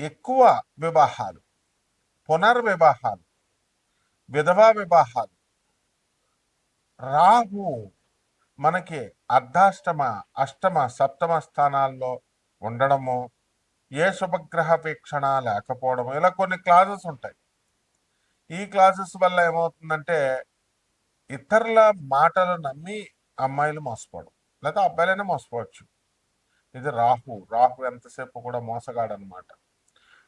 ఎక్కువ వివాహాలు పునర్వివాహాలు విధవా వివాహాలు రాహు మనకి అర్ధాష్టమ అష్టమ సప్తమ స్థానాల్లో ఉండడము ఏ శుభగ్రహ వీక్షణ లేకపోవడం ఇలా కొన్ని క్లాజెస్ ఉంటాయి. ఈ క్లాసెస్ వల్ల ఏమవుతుందంటే ఇతరుల మాటలు నమ్మి అమ్మాయిలు మోసపోవడం లేదా అబ్బాయిలైనా మోసపోవచ్చు. ఇది రాహు రాహు ఎంతసేపు కూడా మోసగాడనమాట.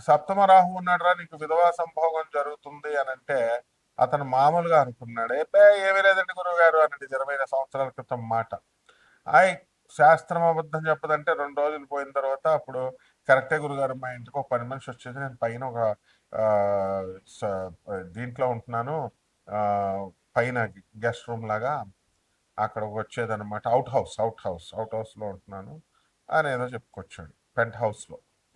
సప్తమ రాహు ఉన్నాడురా నీకు విధవా సంభోగం జరుగుతుంది అని అంటే అతను మామూలుగా అనుకున్నాడు. ఏ ఏమీ లేదండి గురువు గారు అన్నది ఇరవై సంవత్సరాల క్రితం మాట. ఆయ్ శాస్త్రం అబద్ధం చెప్పదంటే రెండు రోజులు పోయిన తర్వాత అప్పుడు కరెక్టే గురుగారు మా ఇంటికి ఒక పని మనిషి వచ్చేది నేను పైన ఒక స- దీంట్లో ఉంటున్నాను. పైన గెస్ట్ రూమ్ లాగా అక్కడ వచ్చేదన్నమాట. Out house out house out హౌస్లో ఉంటున్నాను. అని ఏదో చెప్పుకొచ్చాడు పెంట్ హౌస్లో.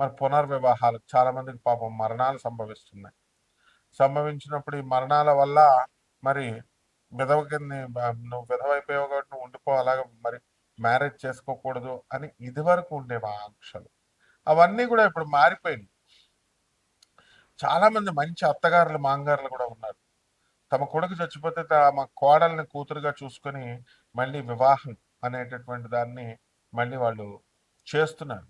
మరి పునర్వివాహాలు చాలా మందికి పాపం మరణాలు సంభవిస్తున్నాయి. సంభవించినప్పుడు ఈ మరణాల వల్ల మరి విధవ కింద నువ్వు విధవ అయిపోయావు కాబట్టి నువ్వు ఉండిపో అలాగ మరి మ్యారేజ్ చేసుకోకూడదు అని ఇదివరకు ఉండేవి ఆంక్షలు. అవన్నీ కూడా ఇప్పుడు మారిపోయినాయి. చాలా మంది మంచి అత్తగారులు మాంగారులు కూడా ఉన్నారు. తమ కొడుకు చచ్చిపోతే తమ కోడల్ని కూతురుగా చూసుకొని మళ్ళీ వివాహం అనేటటువంటి దాన్ని మళ్ళీ వాళ్ళు చేస్తున్నారు.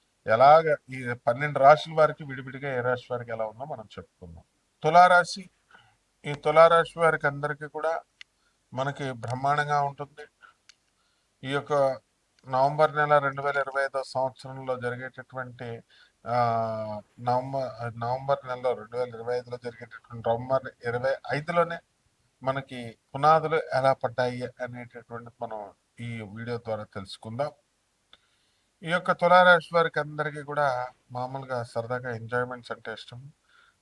ఎలాగ ఈ పన్నెండు రాశుల వారికి విడివిడిగా ఏ రాశి వారికి ఎలా ఉందో మనం చెప్పుకుందాం. తులారాశి ఈ తులారాశి వారికి అందరికీ కూడా మనకి బ్రహ్మాండంగా ఉంటుంది. ఈ యొక్క నవంబర్ నెల రెండు వేల ఇరవై ఐదో సంవత్సరంలో జరిగేటటువంటి నవంబర్ నవంబర్ నెలలో రెండు వేల ఇరవై ఐదులో జరిగేటటువంటి నవంబర్ ఇరవై ఐదులోనే మనకి పునాదులు ఎలా పడ్డాయి అనేటటువంటిది మనం ఈ వీడియో ద్వారా తెలుసుకుందాం. ఈ యొక్క తులారాశి వారికి అందరికీ కూడా మామూలుగా సరదాగా ఎంజాయ్మెంట్స్ అంటే ఇష్టం.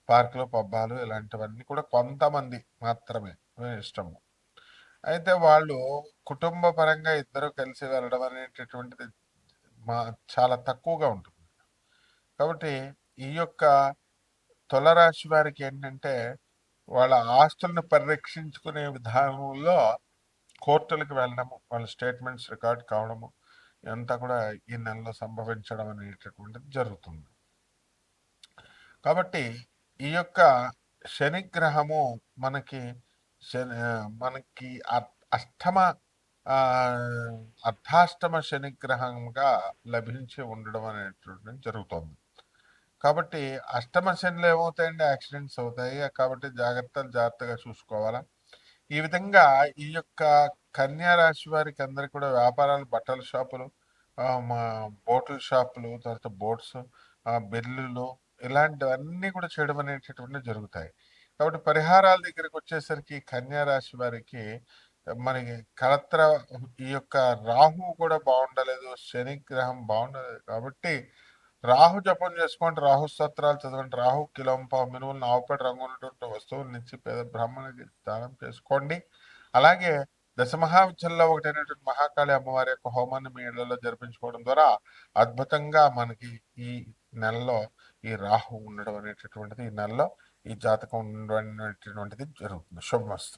పార్కులు పబ్బాలు ఇలాంటివన్నీ కూడా కొంతమంది మాత్రమే ఇష్టము. అయితే వాళ్ళు కుటుంబ పరంగా ఇద్దరు కలిసి వెళ్ళడం అనేటటువంటిది మా చాలా తక్కువగా ఉంటుంది. కాబట్టి ఈ యొక్క తులరాశి వారికి ఏంటంటే వాళ్ళ ఆస్తులను పరిరక్షించుకునే విధానంలో కోర్టులకు వెళ్ళడము వాళ్ళ స్టేట్మెంట్స్ రికార్డ్ కావడము ఇదంతా కూడా ఈ నెలలో సంభవించడం అనేటటువంటిది జరుగుతుంది. కాబట్టి ఈ యొక్క శనిగ్రహము మనకి శని మనకి అ- అష్టమ అర్ధాష్టమ శనిగ్రహంగా లభించి ఉండడం అనేటువంటిది జరుగుతుంది. కాబట్టి అష్టమ శనిలో ఏమవుతాయండి? యాక్సిడెంట్స్ అవుతాయి. కాబట్టి జాగ్రత్తలు జాగ్రత్తగా చూసుకోవాలా? ఈ విధంగా ఈ యొక్క కన్యా రాశి వారికి అందరికి కూడా వ్యాపారాలు బట్టల షాపులు మా బోట్ల షాపులు తర్వాత బోట్స్ బిల్లులు ఇలాంటివన్నీ కూడా చేయడం అనేటటువంటి జరుగుతాయి. కాబట్టి పరిహారాల దగ్గరికి వచ్చేసరికి కన్యా రాశి వారికి మనకి కలత్ర ఈ యొక్క రాహు కూడా బాగుండలేదు శని గ్రహం బాగుండలేదు కాబట్టి రాహు జపం చేసుకోండి రాహు స్తోత్రాలు చదవండి రాహు కిలంప మినువులు ఆవుపేట రంగు ఉన్నటువంటి వస్తువులు నుంచి పేద బ్రాహ్మణునికి దానం చేసుకోండి. అలాగే దశమహావిద్యంలో ఒకటైనటువంటి మహాకాళి అమ్మవారి యొక్క హోమాన్ని మీ ఇళ్ళలో జరిపించుకోవడం ద్వారా అద్భుతంగా మనకి ఈ నెలలో ఈ రాహు ఉండడం అనేటటువంటిది ఈ నెలలో ఈ జాతకం ఉండడం అనేటటువంటిది జరుగుతుంది. శుభమస్తు.